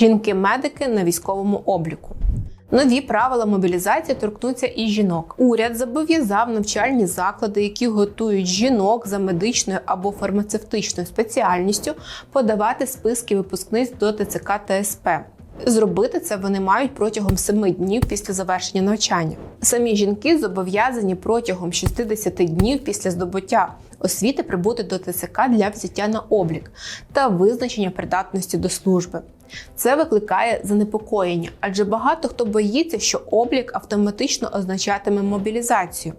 Жінки-медики на військовому обліку. Нові правила мобілізації торкнуться і жінок. Уряд зобов'язав навчальні заклади, які готують жінок за медичною або фармацевтичною спеціальністю, подавати списки випускниць до ТЦК та СП. Зробити це вони мають протягом 7 днів після завершення навчання. Самі жінки зобов'язані протягом 60 днів після здобуття освіти прибути до ТЦК для взяття на облік та визначення придатності до служби. Це викликає занепокоєння, адже багато хто боїться, що облік автоматично означатиме мобілізацію.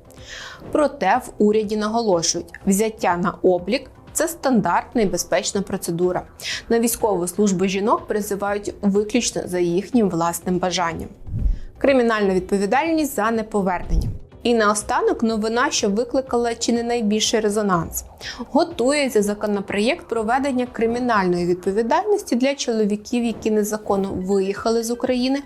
Проте в уряді наголошують, взяття на облік це стандартна і безпечна процедура. На військову службу жінок призивають виключно за їхнім власним бажанням. Кримінальна відповідальність за неповернення. І наостанок новина, що викликала чи не найбільший резонанс. Готується законопроєкт проведення кримінальної відповідальності для чоловіків, які незаконно виїхали з України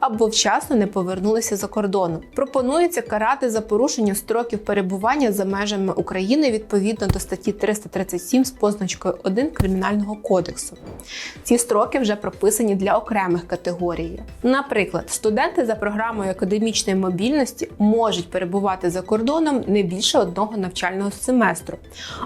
або вчасно не повернулися за кордоном. Пропонується карати за порушення строків перебування за межами України відповідно до статті 337 з позначкою 1 Кримінального кодексу. Ці строки вже прописані для окремих категорій. Наприклад, студенти за програмою академічної мобільності можуть перебувати за кордоном не більше одного навчального семестру,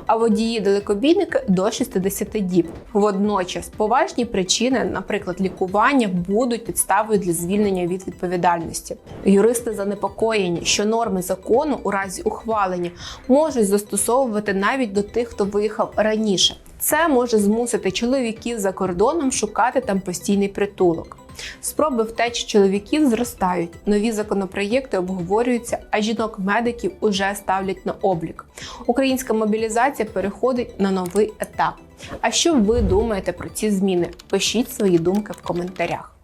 а водії далекобійники до 60 діб. Водночас поважні причини, наприклад, лікування, будуть підставою для звільнення від відповідальності. Юристи занепокоєні, що норми закону у разі ухвалення можуть застосовувати навіть до тих, хто виїхав раніше. Це може змусити чоловіків за кордоном шукати там постійний притулок. Спроби втеч чоловіків зростають. Нові законопроєкти обговорюються, а жінок-медиків уже ставлять на облік. Українська мобілізація переходить на новий етап. А що ви думаєте про ці зміни? Пишіть свої думки в коментарях.